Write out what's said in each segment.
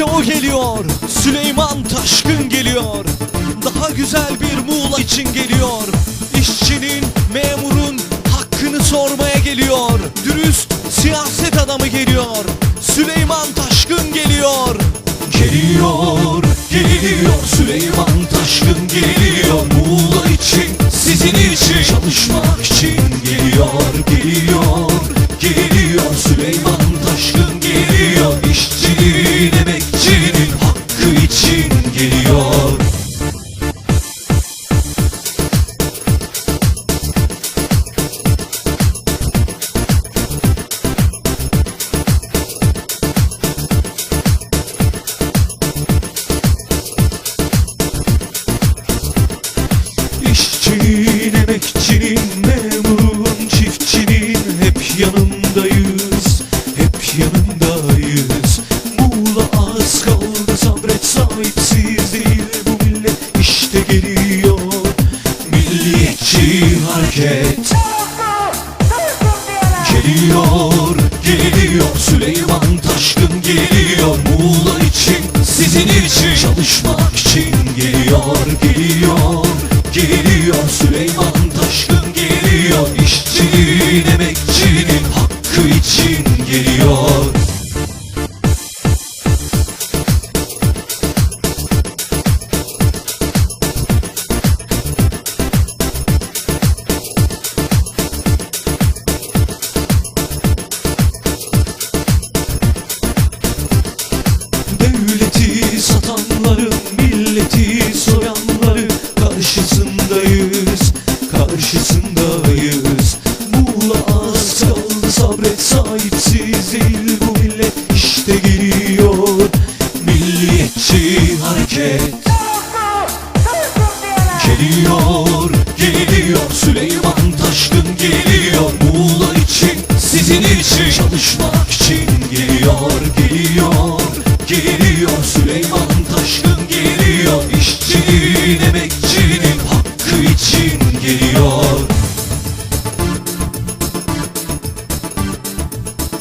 İşte o geliyor. Süleyman Taşkın geliyor. Daha güzel bir Muğla için geliyor. İşçinin, memurun hakkını sormaya geliyor. Dürüst siyaset adamı geliyor. Süleyman Taşkın geliyor. Geliyor, geliyor Süleyman Taşkın geliyor Muğla için, sizin için Çalışmak için geliyor, geliyor Geliyor Süleyman sahipsiz değil bu millet işte geliyor. Milliyetçi hareket geliyor, geliyor Süleyman Taşkın geliyor Muğla için, sizin için Çalışmak için geliyor, geliyor Geliyor Süleyman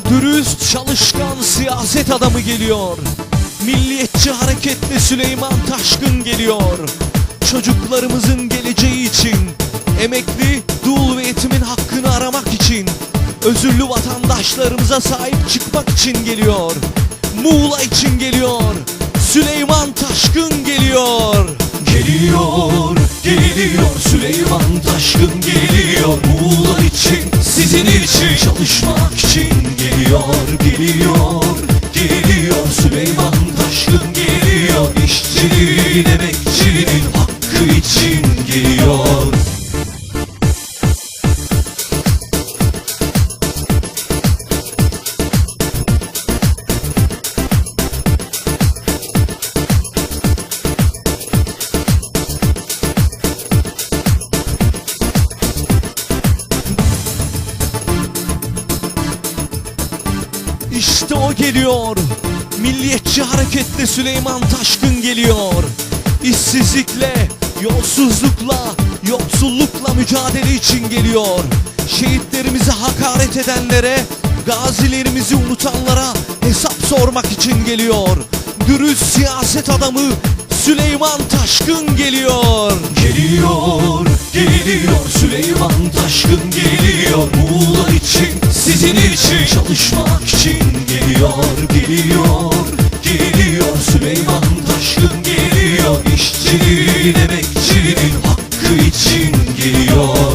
Dürüst, çalışkan siyaset adamı geliyor. Milliyetçi hareketli Süleyman Taşkın geliyor. Çocuklarımızın geleceği için, emekli, dul ve yetimin hakkını aramak için, özürlü vatandaşlarımıza sahip çıkmak için geliyor. Muğla için geliyor. Süleyman Taşkın geliyor. Geliyor, geliyor Süleyman Taşkın geliyor Muğla için, sizin için Çalışmak için geliyor, geliyor İşte o geliyor. Milliyetçi hareketli Süleyman Taşkın geliyor. İşsizlikle, yolsuzlukla, yoksullukla mücadele için geliyor. Şehitlerimize hakaret edenlere, gazilerimizi unutanlara hesap sormak için geliyor. Dürüst siyaset adamı Süleyman Taşkın. Geliyor, için Çalışmak için geliyor, geliyor Geliyor. Süleyman Taşkın geliyor İşçinin, emekçinin hakkı için geliyor.